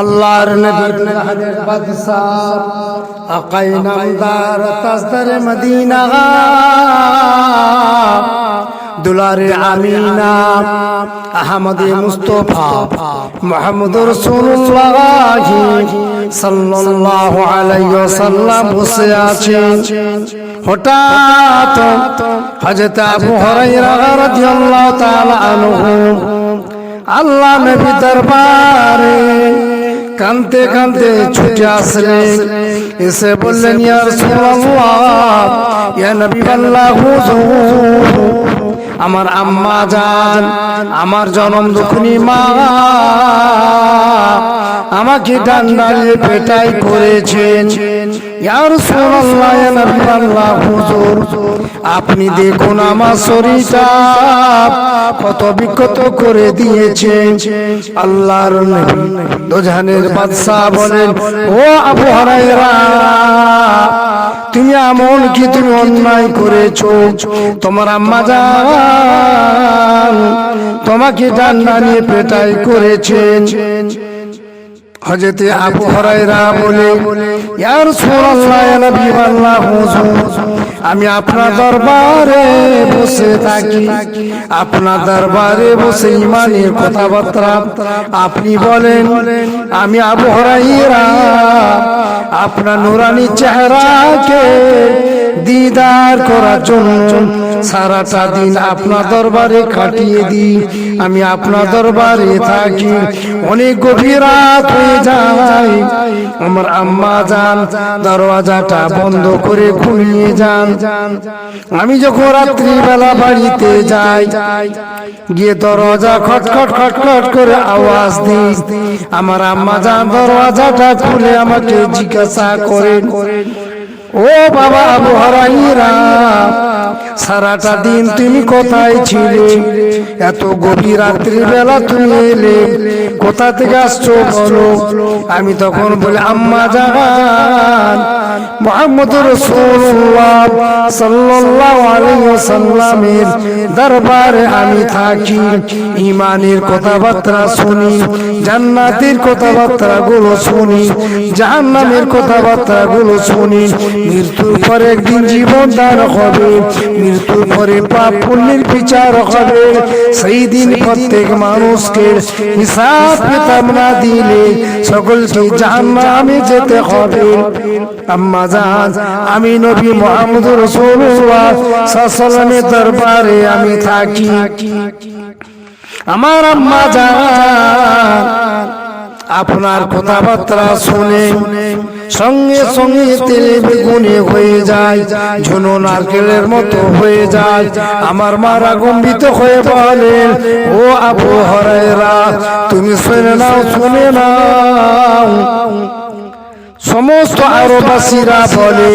আল্লাহর নবীর হাদের বাদশাহ। আকাই নামদার তাজদার মদিনা। দুলারে আমিনা। Ahmad Mustafa. মোহাম্মদ রাসূলুল্লাহ সাল্লাল্লাহু আলাইহি ওয়াসাল্লাম বসে আছেন। হঠাৎ হযরত আবু হুরায়রা রাদিয়াল্লাহু তাআলা আনহু আল্লাহ নবী দরবারে কানতে কানতে ছুটে আসলে, এসে বললেন, ইয়া রাসূলুল্লাহ আমার আম্মা যান, আমার জনম দুখনি মা, আমাকে ডান্ডালে পেটাই করেছেন। আপনি দেখুন আমার শরীরটা কত বিক্ষত করে দিয়েছেন আল্লাহর দোজানের বাদশাহ বলেন, ও আবু হারাইরা তুমি এমন কি তুমি অন্যায় করেছ। তোমার আম্মা যান তোমাকে ডান্ডা নিয়ে পেটাই করেছেন। হজরতে আবু হরাইরা বলে ইয়া রাসূলুল্লাহ ইয়া নবী আল্লাহ হুজুর আমি আপনার দরবারে বসে থাকি। আপনার দরবারে বসে ইমানের কথাবার্তা আপনি বলেন আমি আবু হরাইরা আপনার নুরানি চেহারাকে দিদার করার জন্য সারাটা দিন আপনার দরবারে কাটিয়ে দিই। আমি আপনার দরবারে থাকি। অনেক গভীর রাত হয়ে যায়। আমার আম্মা যান, দরওয়াজাটা বন্ধ করে ঘুমিয়ে যান। আমি যখন রাত্রিবেলা বাড়িতে যাই, গিয়ে দরওয়াজা খটখট খটখট করে আওয়াজ দিই। আমার আম্মা যান, দরওয়াজাটা খুলে আমাকে জিজ্ঞাসা করেন, ও বাবা, আবু হরাইরা সারাটা দিন তুমি কোথায় ছিলে? এত গভীর রাত্রি বেলা তুমি এলে। কোথা থেকে আসছো বলো? আমি তখন বলে, আম্মা জান, মোহাম্মদ রসুল্লাহ সাল্লাল্লাহু আলাইহি ওয়াসাল্লামের দরবারে আমি থাকি। ইমানের কথাবার্তা শুনি, জান্নাতের কথাবার্তা গুলো শুনি, জাহান্নামের কথাবার্তা গুলো শুনি। মৃত্যুর পরে একদিন জীবন দান হবে। মৃত্যুর পরে পাপ পুণ্যের বিচার হবে। সেই দিন প্রত্যেক মানুষকে হিসাব কিতাব না দিলে সকলকে জাহান্নামে যেতে হবে। আম্মা জান, আমি নবী মোহাম্মদ রাসূলুল্লাহ সাল্লাল্লাহু দরবারে আমি থাকি। আমার আম্মা জান, আপনার কথাবার্তা শুনে সঙ্গে সঙ্গে তেলে বেগুনে হয়ে যায় ঝুনো নারকেলের মতো হয়ে যায়। আমার মারা গম্বিত হয়ে বলেন ও আবু হরাইরা তুমি শুনে নাও শুনে নাও। সমস্ত আরবাসীরা বলে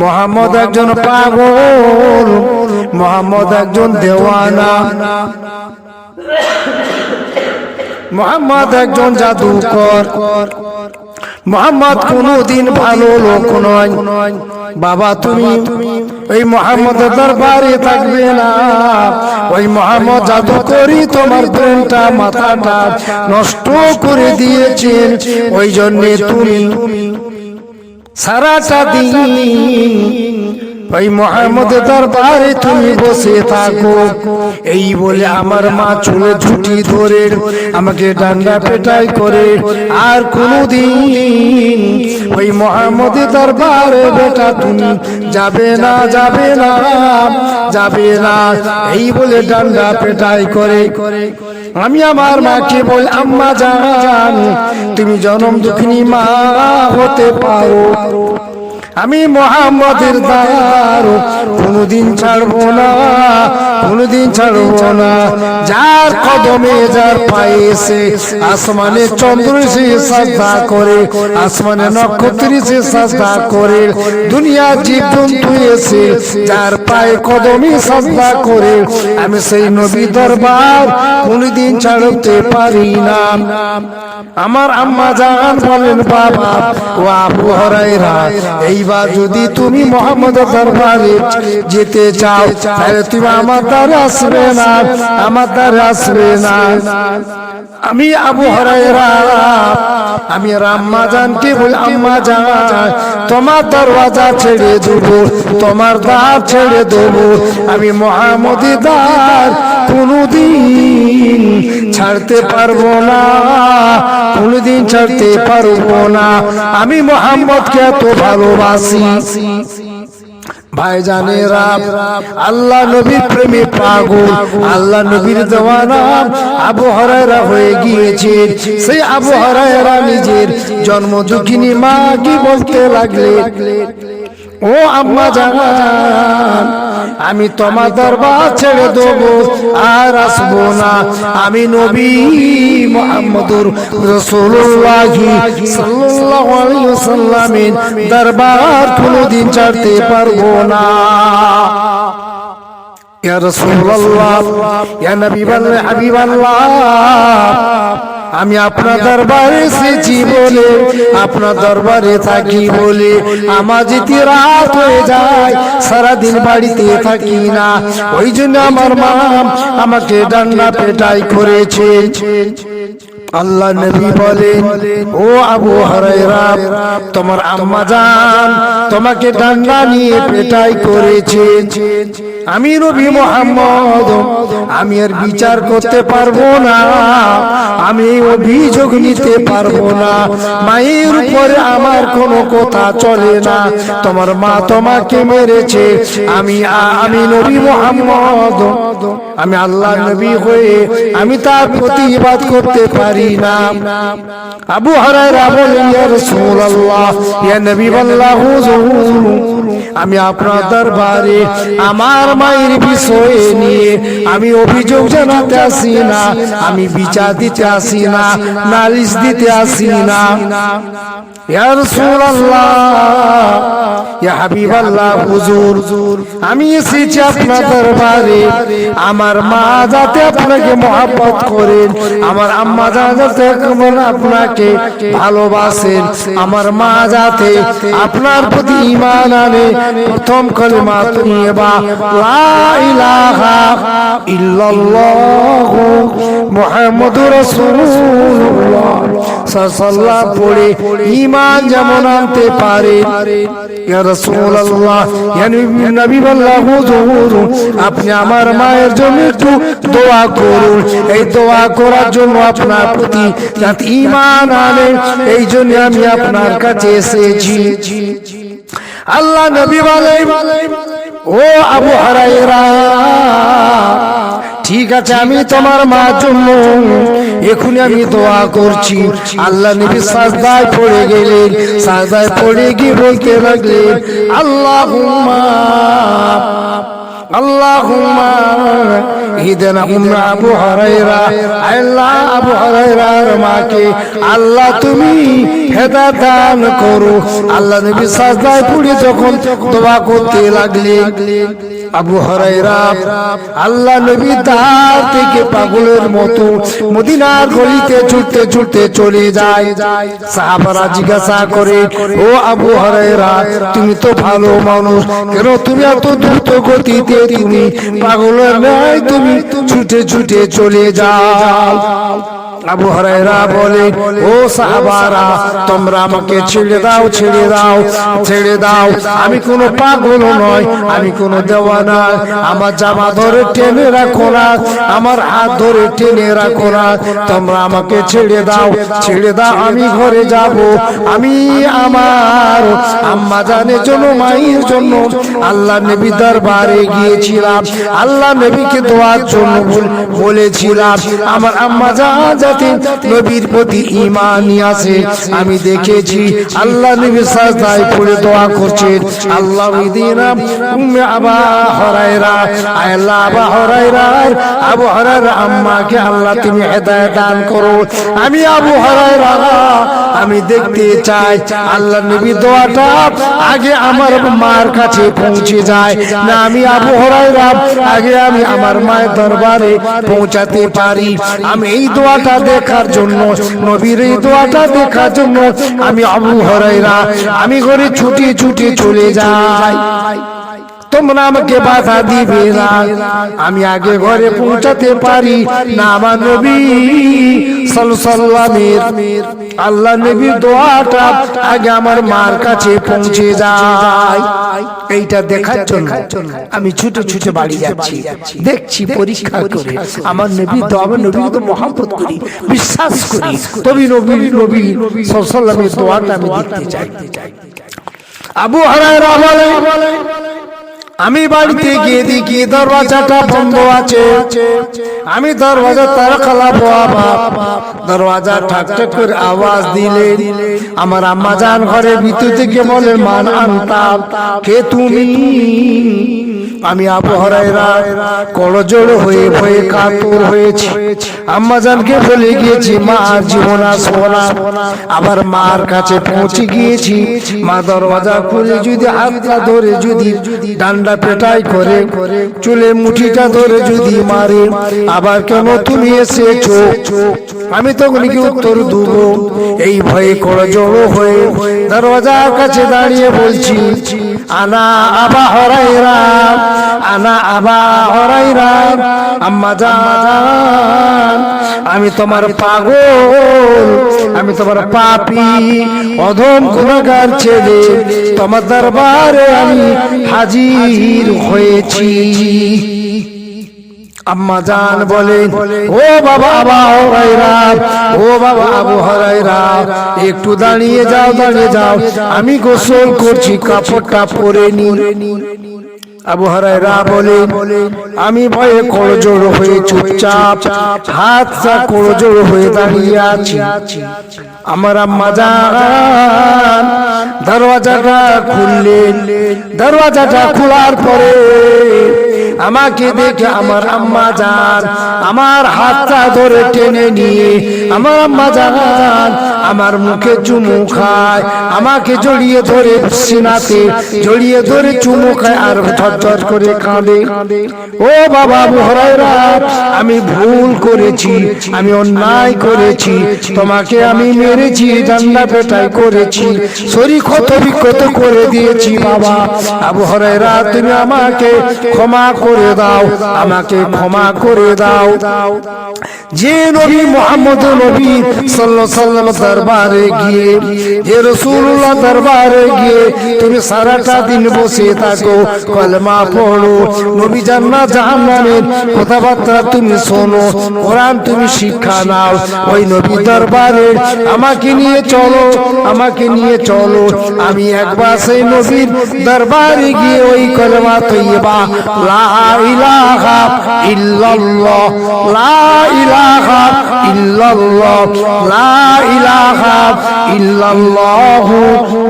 মোহাম্মদ একজন পাগল মোহাম্মদ একজন দেওয়ানা মোহাম্মদ একজন জাদুকর। মোহাম্মদ কোনদিন ভালো লোক নয়। বাবা তুমি ওই মোহাম্মদ দরবারে থাকবে না। ওই মোহাম্মদ জাদু করি তোমার ব্রেনটা মাথাটা নষ্ট করে দিয়েছেন। ওই জন্যে তুমি সারাটা দিন ওই মোহাম্মদ দরবারে তুমি বসে থাকো। এই বলে আমার মা চুলে ঝুটি ধরে আমাকে ডান্ডা পেটাই করে। আর কোনদিন ওই মোহাম্মদ দরবারে বেটা তুমি যাবে না যাবে না যাবে না এই বলে ডান্ডা পেটাই করে। আমি আমার মাকে বল আম্মা জান তুমি জনম দুঃখিনী মা হতে পারো। আমি মোহাম্মদের দ্বার কোনদিন ছাড়বো না, কোনদিন ছাড়বো না। যার কদমে, যার পায়ে এসে আসমানে চন্দ্র সে সাজদা করে, আসমানে নক্ষত্র সে সাজদা করে। দুনিয়া জীব জন্তু এসে যার পায়ে কদমে সাজদা করে। আমি সেই নবী দরবার, কোনদিন ছাড়তে পারি না। আমার আম্মা জান বলেন, বাবা, ও আবু হরাইরা এইবার যদি তুমি মোহাম্মদ দরবারে যেতে চাও, তাহলে তুমি আমার দ্বারে আসবে না, আমার দ্বারে আসবে না। আমি আবু হরাইরা আমি রাম্মা জানকে বলি, আম্মা জান তোমার দরওয়াজা ছেড়ে দেব, তোমার দ্বার ছেড়ে দেব। আমি মহামদি দ্বার কোনদিন ছাড়তে পারব না, কোনদিন ছাড়তে পারব না। আমি মোহাম্মদকে এত ভালোবাসি। ভাইজানেরা আল্লাহ নবীর প্রেমে পাগল আল্লাহ নবীর দেওয়ানা আবু হরায়রা হয়ে গিয়েছে। সেই আবু হরায়রা নিজের জন্ম দুঃখিনী মা কি বলতে লাগলে ও আম্মা জান আমি তোমার দরবার ছেড়ে দেবো আর আসব না। আমি নবী মোহাম্মদুর রসুল্লাহ সাল্লাল্লাহু আলাইহি ওয়াসাল্লামের দরবার কোনোদিন ছাড়তে পারব না। ইয়া রাসূলুল্লাহ ইয়া নবী বলে হাবিবাল্লাহ। আমি আপনার দরবারে এসেছি বলে, আপনার দরবারে থাকি বলে। আমার যেতে রাত হয়ে যায়, সারাদিন বাড়িতে থাকি না। ওই জন্য আমার মা আমাকে ডান্না পেটাই করেছে। আল্লাহ নবী বলেন, ও আবু হরাইরা তোমার আম্মা জান তোমাকে ডান্ডা নিয়ে পেটাই করেছে। আমি নবী মোহাম্মদ, আমি আর বিচার করতে পারব না, আমি অভিযোগ নিতে পারব না। মায়ের উপরে আমার কোনো কথা চলে না। তোমার মা তোমাকে মেরেছে। আমি আমি নবী মোহাম্মদ, আমি আল্লাহ নবী হয়ে আমি তার প্রতিবাদ করতে পারি না আবু হরাইরা বলেন ইয়া রাসূলুল্লাহ ইয়া নবী আল্লাহু আমি আপনার দরবারে আমার মায়ের বিষয়ে নিয়ে আমি অভিযোগ জানাতে আসি না আমি বিচার দিতে আসি না নালিশ দিতে আসি না। ইয়া রাসূলুল্লাহ আমি এসেছি আপনার দরবারে। আমার মা যাতে আপনাকে মহাব্বত করেন আমার আম্মা আপনাকে ভালোবাসেন। আমার মা যাতে আপনার প্রতি ইমান আনে। প্রথম কলিমা তুমি বা মুহাম্মাদুর সাল্লাল্লাহু পড়ে ইমান যেমন আনতে পারে। আপনি আমার মায়ের জন্য একটু দোয়া করুন। এই দোয়া করার জন্য আপনার প্রতি ইমান আনে। এই জন্য আমি আপনার কাছে এসেছি। আল্লাহ নবী বলে ও আবু হারাইরা ঠিক আছে, আমি তোমার মার জন্য এখনই আমি দোয়া করছি। আল্লাহ নবী সাজদায় পড়ে গেলেন। সাজদায় পড়ে গিয়ে বলতে লাগলেন আল্লাহ আল্লাহুম্মা ইহদিনা উম্মা আবু হুরায়রা, আল্লাহ আবু হুরায়রার মাকে আল্লাহ তুমি হেদায়েত দান করো। আল্লাহ নবী সাজদায় পড়ে যখন দোয়া করতে লাগলেন। আবু হরাইরা আল্লাহ নবী তার থেকে পাগলের মতো মদিনার গলিতে ছুটতে ছুটতে চলে যায়। সাহাবারা জিজ্ঞাসা করে, ও আবু হরাইরা তুমি তো ভালো মানুষ, কেন তুমি এত দ্রুত গতিতে তুমি পাগল নয় তুমি ছুটে ছুটে চলে যাও। আবু হরাইরা বলে, ও সাহাবারা, তোমরা আমাকে ছেড়ে দাও ছেড়ে দাও ছেড়ে দাও। আমি কোনো পাগল নয় আমি কোনো দেওয়ানা। আমার জামা ধরে টেনে রাখো না, আমার হাত ধরে টেনে রাখো না। তোমরা আমাকে ছেড়ে দাও ছেড়ে দাও, আমি ঘরে যাব। আমি আমার আম্মা জানের জন্য, মায়ের জন্য, আল্লাহ নবী দরবারে গিয়েছিলাম। আল্লাহ নবীকে দোয়ার জন্য বল- বলেছিলাম, আমার আম্মা জান যাতে নবীর প্রতি ইমান আসে আমি দেখেছি আল্লাহ নবী সাজদায় পড়ে দোয়া করছেন। আল্লাহ দিনা উম্মে আবা হরাইরা আল্লাহ আবা হরাইরা আবু হরাইরা আম্মাকে আল্লাহ তুমি হেদায়েত দান করো। আমি আবু হরাইরা আমি দেখতে চাই আল্লাহ নবী দোয়াটা আগে আমার মার কাছে পৌঁছে যায়। না আমি আবু হরাইরা আগে আমি আমার মায়ের দরবারে পৌঁছাতে পারি। আমি এই দোয়াটা দেখার জন্য, নবীর এই দোয়াটা দেখার জন্য আমি আবু হরাইরা আমি ঘরে ছুটি ছুটি চলে যাই। তোমরা আমাকে বাধা দিবে না। আমি আগে ঘরে পৌঁছাতে পারি না আমার নবী সাল্লামের আল্লাহ নবীর দোয়াটা আগে আমার মার কাছে পৌঁছে যায়। এইটা দেখার জন্য আমি ছুটে ছুটে বাড়ি যাচ্ছি। দেখছি পরীক্ষা করে আমার নবী তো আমার নবী তো মহাব্বত করি বিশ্বাস করি। তবে নবী নবী সাল্লামের দোয়াটা আমি দেখতে চাই। আবু হরায়রা বলে আমি বাড়িতে গিয়ে দেখি দরওয়াজাটা বন্ধ আছে। আমি দরওয়াজা তার আবার দরওয়াজা ঠাক ঠাক করে আওয়াজ দিলে আমার আম্মা যান ঘরে বিদ্যুৎ থেকে বলে মান আনতাম কে তুমি? আমি আবহাওয়ারা করজোড় হয়ে ভয়ে কাতর হয়েছি। বলে গিয়েছি জীবন আবার মার কাছে পৌঁছে গিয়েছি। মা দরওয়াজা খুলে যদি হাতটা ধরে যদি ডান্ডা পেটাই করে, চুলে মুঠিটা ধরে যদি মারে, আবার কেন তুমি এসেছ? আমি তখন কি উত্তর দেবো, এই ভয়ে করজোড় হয়ে দরওয়াজার কাছে দাঁড়িয়ে বলছি, আনা আবা হরাইরা আনা আবা হরাইরা, আম্মা জান, আমি তোমার পাগল, আমি তোমার পাপি, অধম গুণাগার ছেলে, তোমার দরবারে আমি হাজির হয়েছি। আম্মা জান বলে, ও বাবা আবা হরাইরা, ও বাবা আবু হরাইরা, একটু দাঁড়িয়ে যাও দাঁড়িয়ে যাও, আমি গোসল করছি, কাপড়টা পরে নি আবু হরাইরা বলে আমি ভয়ে করজোড় হয়ে চুপচাপ হাত সা করজোড় হয়ে দাঁড়িয়ে আছি। আমার আম্মা জান দরওয়াজাটা খুললেন। দরওয়াজাটা খোলার পরে আমাকে দেখে আমার আম্মা জান আমার হাতটা ধরে টেনে নিয়ে আমার আম্মা জান আমার মুখে চুমু খায়। আমাকে জড়িয়ে ধরে সিনাতে। জড়িয়ে ধরে চুমু খায় আর ঝরঝর করে কাঁদে। ও বাবা হরাইরা আমি ভুল করেছি। আমি অন্যায় করেছি। তোমাকে আমি মেরেছি জান্না পেটাই করেছি। শরীর ক্ষত বিক্ষত করে দিয়েছি বাবা। আবু হরাইরা তুমি আমাকে ক্ষমা করে দাও, আমাকে ক্ষমা করে দাও। যে নবী মোহাম্মদ নবী সাল্লাল্লাহু সাল্লাম দরবারে গিয়ে, যে রাসূলুল্লাহ দরবারে গিয়ে তুমি সারাটা দিন বসে থাকো, কলমা পড়ো, নবী জান্নাত, জাহান্নামের কথাবার্তা তুমি শোনো, কোরআন তুমি শিক্ষা নাও। ওই নবী দরবারে আমাকে নিয়ে চলো, আমাকে নিয়ে চলো। আমি একবার সেই নবীর দরবারে গিয়ে ওই কলমা তৈবা লা ইলাহা ইল্লাল্লাহ, লা ইলাহা ইল্লাল্লাহ, লা ইলাহা ইল্লাল্লাহ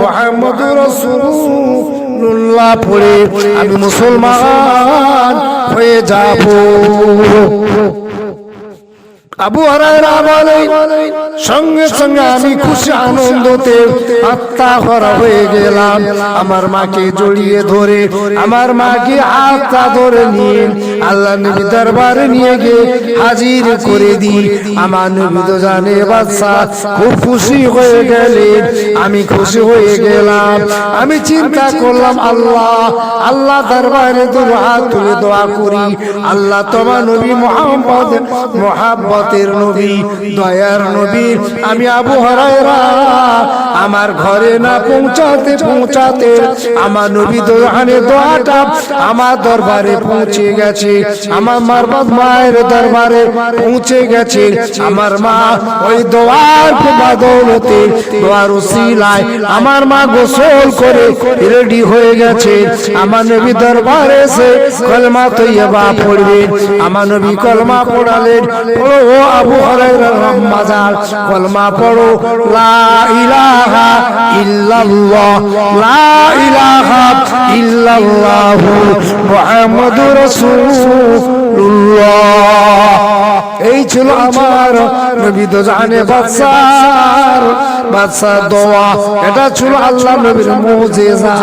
মুহাম্মাদুর রাসূলুল্লাহ, পড়ে আমি মুসলমান হয়ে যাব। আবু হারায়রা বলেন, সঙ্গে সঙ্গে আমি খুশি আনন্দতে আত্মা ভরা হয়ে গেলাম। আমার মাকে জড়িয়ে ধরে, আমার মাকে আত্মা ধরে নিয়ে আল্লাহ নবী দরবারে নিয়ে গিয়ে হাজির করে দি। আমার নবী তো জানে বাচ্চা খুব খুশি হয়ে গেলেন। আমি খুশি হয়ে গেলাম। আমি চিন্তা করলাম, আল্লাহ আল্লাহ দরবারে দুর হাত তুলে দোয়া করি। আল্লাহ তোমার নবী মোহাম্মদ, মোহাব্বতের নবী, দয়ার নবী। আমি আবু হরাইরা আমার ঘরে না পৌঁছাতে পৌঁছাতে আমার নবী দোহানে দোয়াটা আমার দরবারে পৌঁছে গেছে। আমার মারবাদ মায়ের দরবারে পৌঁছে গেছে। আমার মা ওই দোয়ার বদৌলতে দোয়ার উসিলায় আমার মা গোসল করে রেডি হয়ে গেছে। আমার নবী দরবারে এসে কলমা তৈবা পড়বেন আমার নবী কলমা পড়ালেন। পড়ো ও আবু হরাইরা রহমাজার কলমা পড়ো। লা ইলাহা ইল্লাল্লাহ, লা ইলাহা ইল্লাল্লাহ মুহাম্মাদুর রাসূলুল্লাহ। এই ছিল আমার নবী তো জানে বাচ্চার বাচ্চা দোয়া। এটা ছিল আল্লাহ নবীর মুজিজা।